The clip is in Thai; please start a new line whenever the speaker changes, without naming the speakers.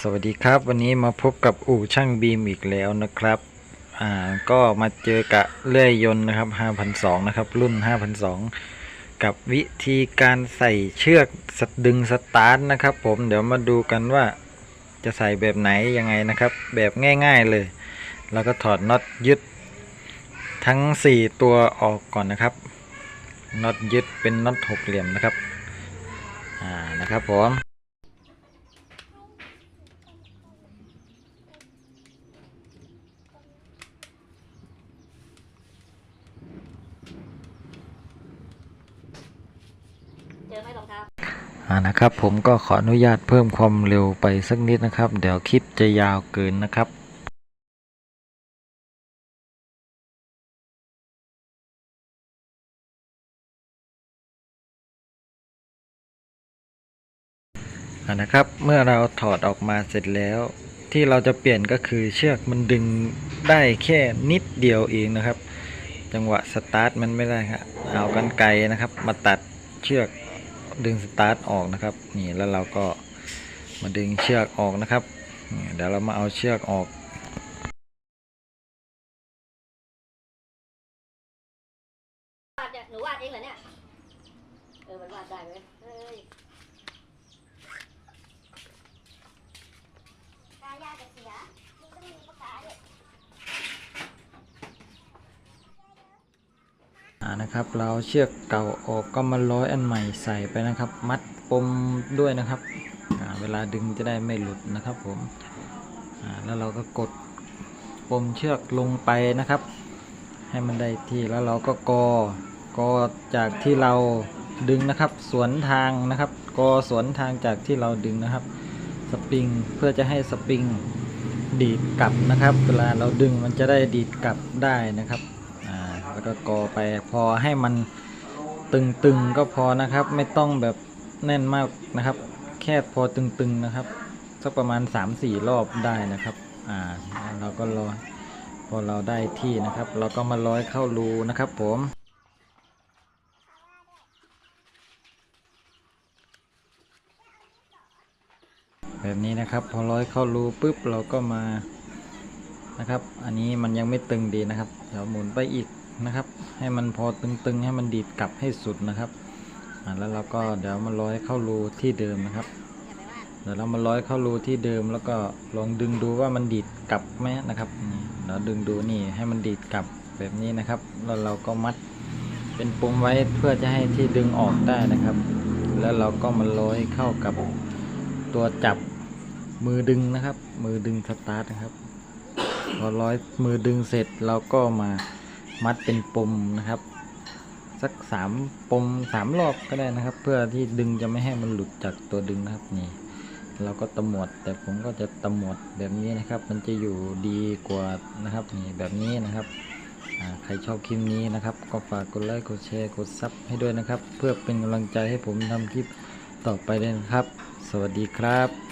สวัสดีครับวันนี้มาพบกับอู่ช่างบีมอีกแล้วนะครับอ่าก็มาเจอกับเลื่อยยนต์นะครับ5,002นะครับรุ่น5,002กับวิธีการใส่เชือกสดึงสตาร์ทนะครับ ผมเดี๋ยวมาดูกันว่าจะใส่แบบไหนยังไงนะครับ แบบง่ายๆเลย แล้วก็ถอดน็อตยึด ทั้ง 4 ตัวออกก่อนนะครับน็อตยึดเป็นน็อตหกเหลี่ยมนะครับอ่านะครับผม
เจอไหมรองเท้า
อ่านะครับผมก็ขออนุญาตเพิ่มความเร็วไปสักนิดนะครับ เดี๋ยวคลิปจะยาวเกินนะครับนะครับเมื่อเราถอดออกมาเสร็จแล้ว ที่เราจะเปลี่ยนก็คือเชือกมันดึงได้แค่นิดเดียวเองนะครับ จังหวะสตาร์ทมันไม่ได้ครับเอากันไกลนะครับ มาตัดเชือก ดึงสตาร์ทออกนะครับ นี่แล้วเราก็มาดึงเชือกออกนะครับนี่เดี๋ยวเรามาเอาเชือกออก
วาดเนี่ยหนูวาดเองเหรอเนี่ย เออ มันวาดได้เว้ยเฮ้ยตายาจะเสียมันก็ไม่มีปากกาเลย
อ่า นะครับ เราเชือกเก่าออกก็มาร้อยอันใหม่ใส่ไปนะครับ มัดปมด้วยนะครับเวลาดึงจะได้ไม่หลุดนะครับผมแล้วเราก็กดปมเชือกลงไปนะครับ ให้มันได้ที่แล้วเราก็กอกอจากที่เราดึงนะครับ สวนทางนะครับกอสวนทางจากที่เราดึงนะครับ สปริงเพื่อจะให้สปริงดีดกลับนะครับ เวลาเราดึงมันจะได้ดีดกลับได้นะครับ แล้วก็กอไปพอให้มันตึงๆก็พอนะครับ ไม่ต้องแบบแน่นมากนะครับ แค่พอตึงๆนะครับสักประมาณ 3-4 รอบได้นะครับ อ่า เราก็รอพอเราได้ที่นะครับ เราก็มาร้อยเข้ารูนะครับผมแบบนี้นะครับ พอร้อยเข้ารูปุ๊บเราก็มานะครับ อันนี้มันยังไม่ตึงดีนะครับ เดี๋ยวหมุนไปอีก นะครับ ให้มันพอตึงๆ ให้มันดีดกลับให้สุดนะครับอ่าแล้วเราก็เดี๋ยวมาร้อยเข้ารูที่เดิมนะครับ เดี๋ยวเรามาร้อยเข้ารูที่เดิมแล้วก็ลองดึงดูว่ามันดีดกลับไหมนะครับนี่เราดึงดูนี่ให้มันดีดกลับแบบนี้นะครับ แล้วเราก็มัดเป็นปมไว้เพื่อจะให้ที่ดึงออกได้นะครับ แล้วเราก็มาร้อยเข้ากับตัวจับมือดึงนะครับ มือดึงสตาร์ทนะครับ พอร้อยมือดึงเสร็จเราก็มา มัดเป็นปมนะครับ สักสามปมสามรอบก็ได้นะครับ เพื่อที่ดึงจะไม่ให้มันหลุดจากตัวดึงนะครับนี่ เราก็ตะหมวดแต่ผมก็จะตะหมวดแบบนี้นะครับ มันจะอยู่ดีกว่านะครับนี่แบบนี้นะครับใครชอบคลิปนี้นะครับ ก็ฝากกดไลค์กดแชร์กดซับให้ด้วยนะครับ เพื่อเป็นกำลังใจให้ผมทำคลิปต่อไปด้วยนะครับ สวัสดีครับ